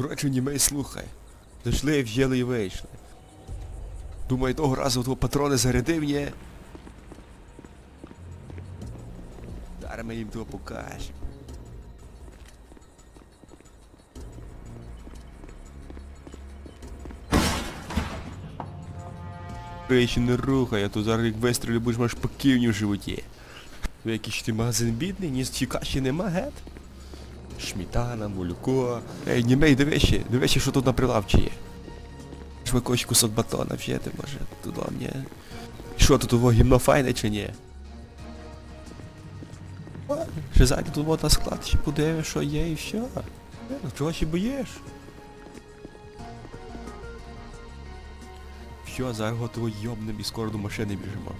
Коротше, німей слухай. Зайшли, в'їли і вийшли. Думаю, того разу твого патрони зарядив, ні? Зараз ми їм того покажемо. Речі не рухай, а то зараз як вистрілю будеш маєш поківні в животі. Ви якийсь ти магазин бідний, ні каші нема, гет? Шмітана, молоко. Ей, німей, дивиші, дивиші, що тут на прилавчі є. Ви когось кусок батона в'єте, може, туди мені. Що тут того гімно файне чи ні? О, Ще зайде тут на склад, ще подивиш, що є і все. Е, Ну чого ще боїш? Все, зараз готово йобнем і скоро до машини біжимо.